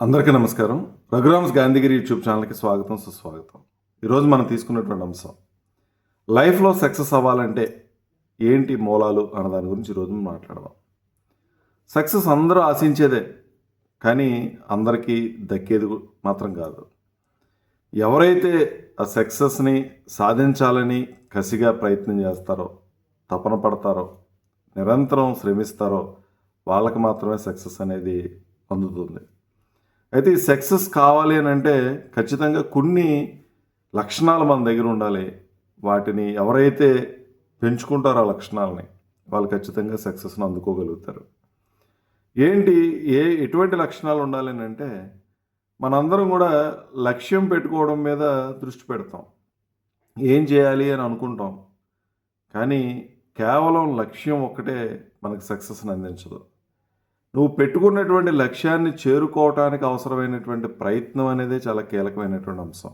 అందరికీ నమస్కారం. రఘురామ్స్ గాంధీగిరి యూట్యూబ్ ఛానల్కి స్వాగతం సుస్వాగతం. ఈరోజు మనం తీసుకున్నటువంటి అంశం లైఫ్లో సక్సెస్ అవ్వాలంటే ఏంటి మూలాలు అన్న దాని గురించి ఈరోజు మాట్లాడదాం. సక్సెస్ అందరూ ఆశించేదే కానీ అందరికీ దక్కేది మాత్రం కాదు. ఎవరైతే ఆ సక్సెస్ని సాధించాలని కసిగా ప్రయత్నం చేస్తారో తపన పడతారో నిరంతరం శ్రమిస్తారో వాళ్ళకి మాత్రమే సక్సెస్ అనేది అందుతుంది. అయితే ఈ సక్సెస్ కావాలి అని అంటే ఖచ్చితంగా కొన్ని లక్షణాలు మన దగ్గర ఉండాలి. వాటిని ఎవరైతే పెంచుకుంటారో ఆ లక్షణాలని వాళ్ళు ఖచ్చితంగా సక్సెస్ను అందుకోగలుగుతారు. ఏంటి ఏ ఎటువంటి లక్షణాలు ఉండాలి అని అంటే మనందరం కూడా లక్ష్యం పెట్టుకోవడం మీద దృష్టి పెడతాం. ఏం చేయాలి అని అనుకుంటాం. కానీ కేవలం లక్ష్యం ఒక్కటే మనకు సక్సెస్ని అందించదు. నువ్వు పెట్టుకున్నటువంటి లక్ష్యాన్ని చేరుకోవటానికి అవసరమైనటువంటి ప్రయత్నం అనేది చాలా కీలకమైనటువంటి అంశం.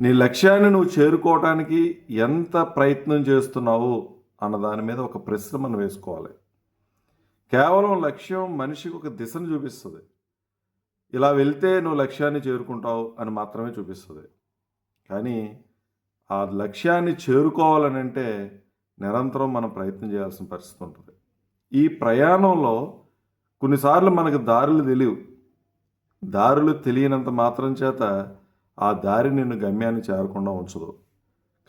నీ లక్ష్యాన్ని నువ్వు చేరుకోవటానికి ఎంత ప్రయత్నం చేస్తున్నావు అన్న దాని మీద ఒక ప్రశ్న మనం వేసుకోవాలి. కేవలం లక్ష్యం మనిషికి ఒక దిశను చూపిస్తుంది. ఇలా వెళ్తే నువ్వు లక్ష్యాన్ని చేరుకుంటావు అని మాత్రమే చూపిస్తుంది. కానీ ఆ లక్ష్యాన్ని చేరుకోవాలని అంటే నిరంతరం మనం ప్రయత్నం చేయాల్సిన పరిస్థితి ఉంటుంది. ఈ ప్రయాణంలో కొన్నిసార్లు మనకు దారులు తెలియవు. దారులు తెలియనంత మాత్రం చేత ఆ దారి నిన్ను గమ్యాన్ని చేరకుండా ఉంచదు.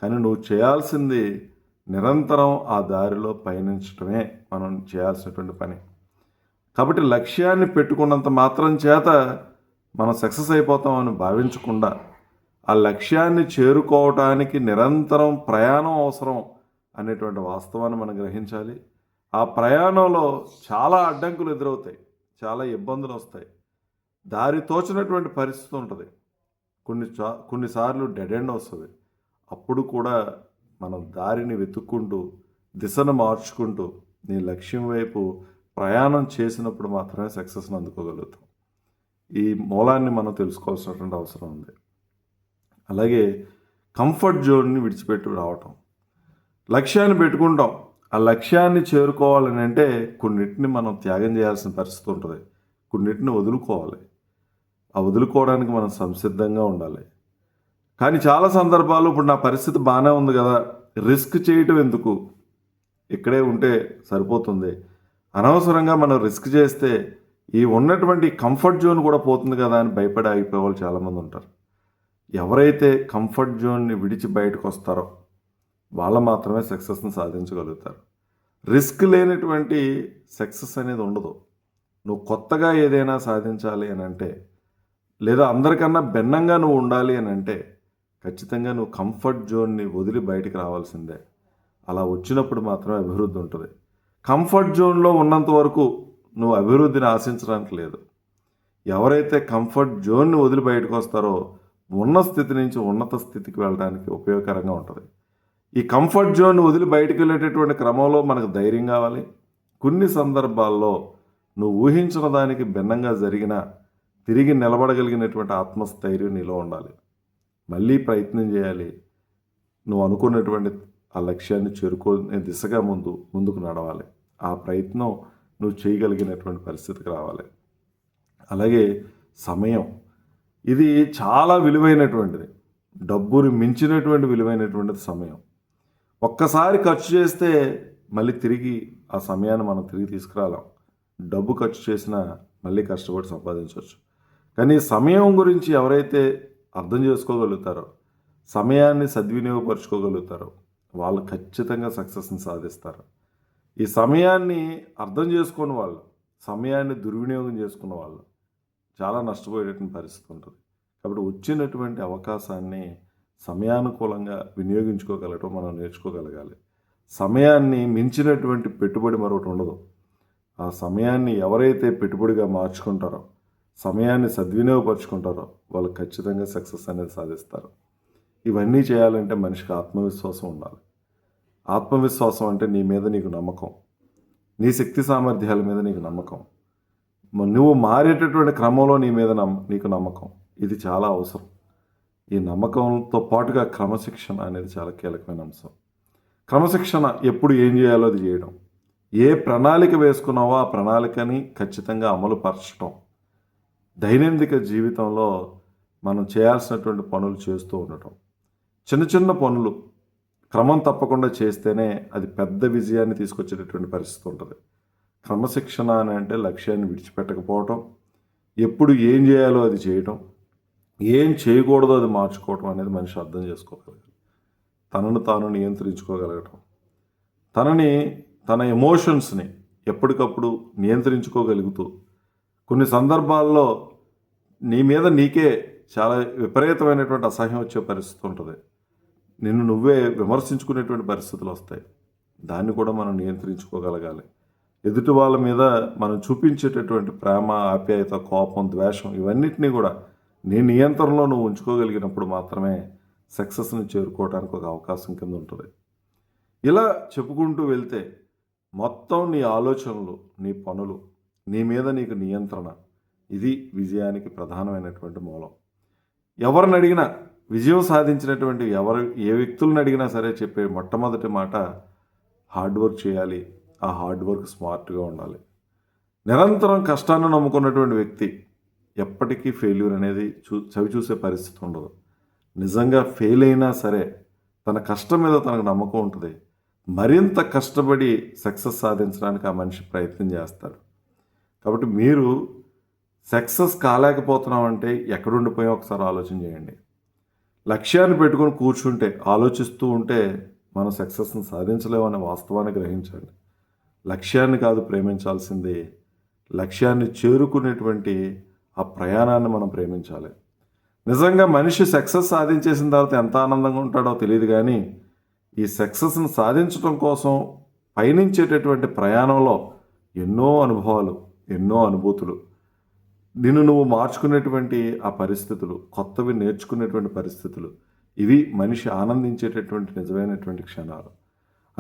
కానీ నువ్వు చేయాల్సింది నిరంతరం ఆ దారిలో పయనించడమే మనం చేయాల్సినటువంటి పని. కాబట్టి లక్ష్యాన్ని పెట్టుకున్నంత మాత్రం చేత మనం సక్సెస్ అయిపోతామని భావించకుండా ఆ లక్ష్యాన్ని చేరుకోవటానికి నిరంతరం ప్రయాణం అవసరం అనేటువంటి వాస్తవాన్ని మనం గ్రహించాలి. ఆ ప్రయాణంలో చాలా అడ్డంకులు ఎదురవుతాయి. చాలా ఇబ్బందులు వస్తాయి. దారి తోచినటువంటి పరిస్థితి ఉంటుంది. కొన్ని చా కొన్నిసార్లు డెడ్ ఎండ్ వస్తుంది. అప్పుడు కూడా మనం దారిని వెతుక్కుంటూ దిశను మార్చుకుంటూ నీ లక్ష్యం వైపు ప్రయాణం చేసినప్పుడు మాత్రమే సక్సెస్ని అందుకోగలుగుతాం. ఈ మూలాన్ని మనం తెలుసుకోవాల్సినటువంటి అవసరం ఉంది. అలాగే కంఫర్ట్ జోన్ని విడిచిపెట్టి రావటం. లక్ష్యాన్ని పెట్టుకుంటాం. ఆ లక్ష్యాన్ని చేరుకోవాలని అంటే కొన్నిటిని మనం త్యాగం చేయాల్సిన పరిస్థితి ఉంటుంది. కొన్నిటిని వదులుకోవాలి. ఆ వదులుకోవడానికి మనం సంసిద్ధంగా ఉండాలి. కానీ చాలా సందర్భాలు ఇప్పుడు నా పరిస్థితి బాగానే ఉంది కదా. రిస్క్ చేయటం ఎందుకు? ఇక్కడే ఉంటే సరిపోతుంది. అనవసరంగా మనం రిస్క్ చేస్తే ఈ ఉన్నటువంటి కంఫర్ట్ జోన్ కూడా పోతుంది కదా అని భయపడి ఆగిపోయే వాళ్ళు చాలామంది ఉంటారు. ఎవరైతే కంఫర్ట్ జోన్ని విడిచి బయటకు వస్తారో వాళ్ళు మాత్రమే సక్సెస్ని సాధించగలుగుతారు. రిస్క్ లేనటువంటి సక్సెస్ అనేది ఉండదు. నువ్వు కొత్తగా ఏదైనా సాధించాలి అని అంటే లేదా అందరికన్నా భిన్నంగా నువ్వు ఉండాలి అని అంటే ఖచ్చితంగా నువ్వు కంఫర్ట్ జోన్ని వదిలి బయటికి రావాల్సిందే. అలా వచ్చినప్పుడు మాత్రమే అభివృద్ధి ఉంటుంది. కంఫర్ట్ జోన్లో ఉన్నంత వరకు నువ్వు అభివృద్ధిని ఆశించడానికి లేదు. ఎవరైతే కంఫర్ట్ జోన్ని వదిలి బయటకు వస్తారో ఉన్న స్థితి నుంచి ఉన్నత స్థితికి వెళ్ళడానికి ఉపయోగకరంగా ఉంటుంది. ఈ కంఫర్ట్ జోన్ వదిలి బయటకు వెళ్ళేటటువంటి క్రమంలో మనకు ధైర్యం కావాలి. కొన్ని సందర్భాల్లో నువ్వు ఊహించిన దానికి భిన్నంగా జరిగిన తిరిగి నిలబడగలిగినటువంటి ఆత్మస్థైర్యం నీలో ఉండాలి. మళ్ళీ ప్రయత్నం చేయాలి. నువ్వు అనుకున్నటువంటి ఆ లక్ష్యాన్ని చేరుకునే దిశగా ముందు ముందుకు నడవాలి. ఆ ప్రయత్నం నువ్వు చేయగలిగినటువంటి పరిస్థితికి రావాలి. అలాగే సమయం. ఇది చాలా విలువైనటువంటిది. డబ్బుని మించినటువంటి విలువైనటువంటిది సమయం. ఒక్కసారి ఖర్చు చేస్తే మళ్ళీ తిరిగి ఆ సమయాన్ని మనం తిరిగి తీసుకురాలేం. డబ్బు ఖర్చు చేసినా మళ్ళీ కష్టపడి సంపాదించవచ్చు. కానీ సమయం గురించి ఎవరైతే అర్థం చేసుకోగలుగుతారో సమయాన్ని సద్వినియోగపరచుకోగలుగుతారో వాళ్ళు ఖచ్చితంగా సక్సెస్ని సాధిస్తారు. ఈ సమయాన్ని అర్థం చేసుకున్న వాళ్ళు సమయాన్ని దుర్వినియోగం చేసుకున్న వాళ్ళు చాలా నష్టపోయేటటువంటి పరిస్థితి ఉంటుంది. కాబట్టి వచ్చినటువంటి అవకాశాన్ని సమయానుకూలంగా వినియోగించుకోగలగటం మనం నేర్చుకోగలగాలి. సమయాన్ని మించినటువంటి పెట్టుబడి మరొకటి ఉండదు. ఆ సమయాన్ని ఎవరైతే పెట్టుబడిగా మార్చుకుంటారో సమయాన్ని సద్వినియోగపరుచుకుంటారో వాళ్ళు ఖచ్చితంగా సక్సెస్ అనేది సాధిస్తారు. ఇవన్నీ చేయాలంటే మనిషికి ఆత్మవిశ్వాసం ఉండాలి. ఆత్మవిశ్వాసం అంటే నీ మీద నీకు నమ్మకం. నీ శక్తి సామర్థ్యాల మీద నీకు నమ్మకం. నువ్వు మారేటటువంటి క్రమంలో నీ మీద నమ్మ నీకు నమ్మకం. ఇది చాలా అవసరం. ఈ నమ్మకంతో పాటుగా క్రమశిక్షణ అనేది చాలా కీలకమైన అంశం. క్రమశిక్షణ ఎప్పుడు ఏం చేయాలో అది చేయడం. ఏ ప్రణాళిక వేసుకున్నావో ఆ ప్రణాళికని ఖచ్చితంగా అమలు పరచడం. దైనందిక జీవితంలో మనం చేయాల్సినటువంటి పనులు చేస్తూ ఉండటం. చిన్న చిన్న పనులు క్రమం తప్పకుండా చేస్తేనే అది పెద్ద విజయాన్ని తీసుకొచ్చేటటువంటి పరిస్థితి ఉంటుంది. క్రమశిక్షణ అని అంటే లక్ష్యాన్ని విడిచిపెట్టకపోవటం. ఎప్పుడు ఏం చేయాలో అది చేయటం. ఏం చేయకూడదో అది మార్చుకోవటం అనేది మనిషి అర్థం చేసుకోగలగాలి. తనను తాను నియంత్రించుకోగలగటం. తనని తన ఎమోషన్స్ని ఎప్పటికప్పుడు నియంత్రించుకోగలుగుతూ కొన్ని సందర్భాల్లో నీ మీద నీకే చాలా విపరీతమైనటువంటి అసహ్యం వచ్చే పరిస్థితి ఉంటుంది. నిన్ను నువ్వే విమర్శించుకునేటువంటి పరిస్థితులు వస్తాయి. దాన్ని కూడా మనం నియంత్రించుకోగలగాలి. ఎదుటి వాళ్ళ మీద మనం చూపించేటటువంటి ప్రేమ ఆప్యాయత కోపం ద్వేషం ఇవన్నిటినీ కూడా నీ నియంత్రణలో నువ్వు ఉంచుకోగలిగినప్పుడు మాత్రమే సక్సెస్ని చేరుకోవడానికి ఒక అవకాశం కింద ఉంటుంది. ఇలా చెప్పుకుంటూ వెళ్తే మొత్తం నీ ఆలోచనలు నీ పనులు నీ మీద నీకు నియంత్రణ ఇది విజయానికి ప్రధానమైనటువంటి మూలం. ఎవరిని అడిగినా విజయం సాధించినటువంటి ఎవరు ఏ వ్యక్తులను అడిగినా సరే చెప్పే మొట్టమొదటి మాట హార్డ్ వర్క్ చేయాలి. ఆ హార్డ్ వర్క్ స్మార్ట్గా ఉండాలి. నిరంతరం కష్టాన్ని నమ్ముకున్నటువంటి వ్యక్తి ఎప్పటికీ ఫెయిల్యూర్ అనేది చూ చవి చూసే పరిస్థితి ఉండదు. నిజంగా ఫెయిల్ అయినా సరే తన కష్టం మీద తనకు నమ్మకం ఉంటుంది. మరింత కష్టపడి సక్సెస్ సాధించడానికి ఆ మనిషి ప్రయత్నం చేస్తాడు. కాబట్టి మీరు సక్సెస్ కాలేకపోతున్నామంటే ఎక్కడుండిపోయా ఒకసారి ఆలోచన చేయండి. లక్ష్యాన్ని పెట్టుకొని కూర్చుంటే ఆలోచిస్తూ ఉంటే మనం సక్సెస్ని సాధించలేమనే వాస్తవాన్ని గ్రహించండి. లక్ష్యాన్ని కాదు ప్రేమించాల్సింది. లక్ష్యాన్ని చేరుకునేటువంటి ఆ ప్రయాణాన్ని మనం ప్రేమించాలి. నిజంగా మనిషి సక్సెస్ సాధించేసిన తర్వాత ఎంత ఆనందంగా ఉంటాడో తెలియదు కానీ ఈ సక్సెస్ని సాధించడం కోసం పయనించేటటువంటి ప్రయాణంలో ఎన్నో అనుభవాలు ఎన్నో అనుభూతులు. నిన్ను నువ్వు మార్చుకునేటువంటి ఆ పరిస్థితులు కొత్తవి నేర్చుకునేటువంటి పరిస్థితులు ఇవి మనిషి ఆనందించేటటువంటి నిజమైనటువంటి క్షణాలు.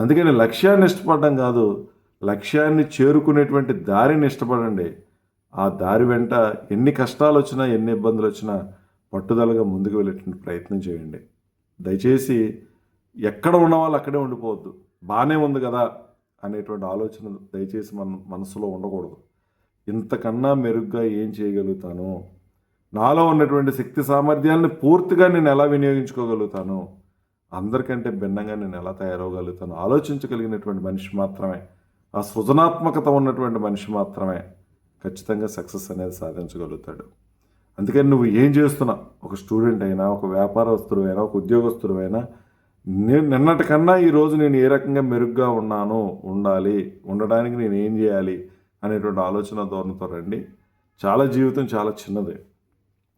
అందుకని లక్ష్యాన్ని ఇష్టపడడం కాదు లక్ష్యాన్ని చేరుకునేటువంటి దారిని ఇష్టపడండి. ఆ దారి వెంట ఎన్ని కష్టాలు వచ్చినా ఎన్ని ఇబ్బందులు వచ్చినా పట్టుదలగా ముందుకు వెళ్ళేటువంటి ప్రయత్నం చేయండి. దయచేసి ఎక్కడ ఉన్న వాళ్ళు అక్కడే ఉండిపోవద్దు. బాగానే ఉంది కదా అనేటువంటి ఆలోచన దయచేసి మన మనసులో ఉండకూడదు. ఇంతకన్నా మెరుగ్గా ఏం చేయగలుగుతాను? నాలో ఉన్నటువంటి శక్తి సామర్థ్యాలను పూర్తిగా నేను ఎలా వినియోగించుకోగలుగుతాను? అందరికంటే భిన్నంగా నేను ఎలా తయారవగలుగుతాను ఆలోచించగలిగినటువంటి మనిషి మాత్రమే. ఆ సృజనాత్మకత ఉన్నటువంటి మనిషి మాత్రమే. ఖచ్చితంగా సక్సెస్ అనేది సాధించగలుగుతాడు. అందుకని నువ్వు ఏం చేస్తున్నా? ఒక స్టూడెంట్ అయినా ఒక వ్యాపారస్తుడు అయినా ఒక ఉద్యోగస్తుడు అయినా నేను నిన్నటికన్నా ఈరోజు నేను ఏ రకంగా మెరుగ్గా ఉన్నాను ఉండాలి ఉండడానికి నేను ఏం చేయాలి అనేటువంటి ఆలోచన ధోరణితో రండి. చాలా జీవితం చాలా చిన్నదే.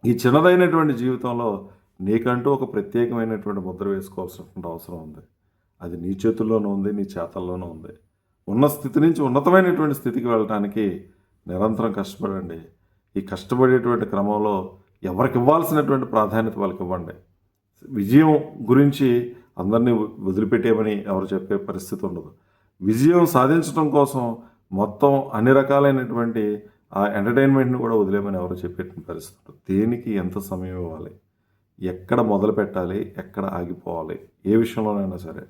ఈ చిన్నదైనటువంటి జీవితంలో నీకంటూ ఒక ప్రత్యేకమైనటువంటి ముద్ర వేసుకోవాల్సినటువంటి అవసరం ఉంది. అది నీ చేతుల్లోనూ ఉంది నీ చేతల్లోనూ ఉంది. ఉన్న స్థితి నుంచి ఉన్నతమైనటువంటి స్థితికి వెళ్ళటానికి నిరంతరం కష్టపడండి. ఈ కష్టపడేటువంటి క్రమంలో ఎవరికి ఇవ్వాల్సినటువంటి ప్రాధాన్యత వాళ్ళకి ఇవ్వండి. విజయం గురించి అందరినీ వదిలిపెట్టేయమని ఎవరు చెప్పే పరిస్థితి ఉండదు. విజయం సాధించడం కోసం మొత్తం అన్ని రకాలైనటువంటి ఆ ఎంటర్టైన్మెంట్ని కూడా వదిలేమని ఎవరు చెప్పేట పరిస్థితి ఉండదు. దేనికి ఎంత సమయం ఇవ్వాలి? ఎక్కడ మొదలు పెట్టాలి? ఎక్కడ ఆగిపోవాలి? ఏ విషయంలోనైనా సరే.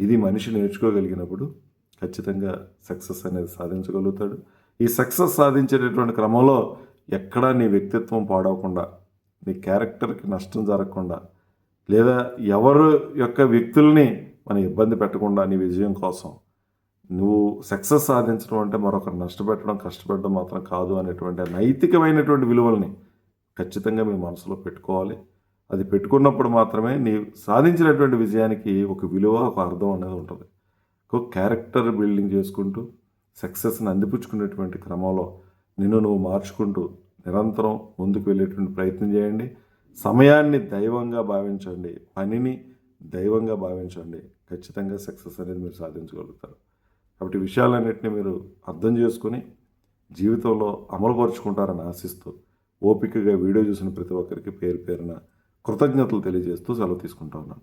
ఇది మనిషి నేర్చుకోగలిగినప్పుడు ఖచ్చితంగా సక్సెస్ అనేది సాధించగలుగుతాడు. ఈ సక్సెస్ సాధించేటటువంటి క్రమంలో ఎక్కడా నీ వ్యక్తిత్వం పాడవకుండా నీ క్యారెక్టర్కి నష్టం జరగకుండా లేదా ఎవరు యొక్క వ్యక్తుల్ని మనం ఇబ్బంది పెట్టకుండా నీ విజయం కోసం నువ్వు సక్సెస్ సాధించడం అంటే మరొకరు నష్టపెట్టడం కష్టపెట్టడం మాత్రం కాదు అనేటువంటి నైతికమైనటువంటి విలువల్ని ఖచ్చితంగా మీ మనసులో పెట్టుకోవాలి. అది పెట్టుకున్నప్పుడు మాత్రమే నీ సాధించినటువంటి విజయానికి ఒక విలువ ఒక అర్థం అనేది ఉంటుంది. క్యారెక్టర్ బిల్డింగ్ చేసుకుంటూ సక్సెస్ని అందిపుచ్చుకునేటువంటి క్రమంలో నిన్ను నువ్వు మార్చుకుంటూ నిరంతరం ముందుకు వెళ్ళేటువంటి ప్రయత్నం చేయండి. సమయాన్ని దైవంగా భావించండి. పనిని దైవంగా భావించండి. ఖచ్చితంగా సక్సెస్ అనేది మీరు సాధించగలుగుతారు. కాబట్టి విషయాలన్నింటినీ మీరు అర్థం చేసుకుని జీవితంలో అమలుపరుచుకుంటారని ఆశిస్తూ ఓపికగా వీడియో చూసిన ప్రతి ఒక్కరికి పేరు పేరున కృతజ్ఞతలు తెలియజేస్తూ సెలవు తీసుకుంటా ఉన్నాను.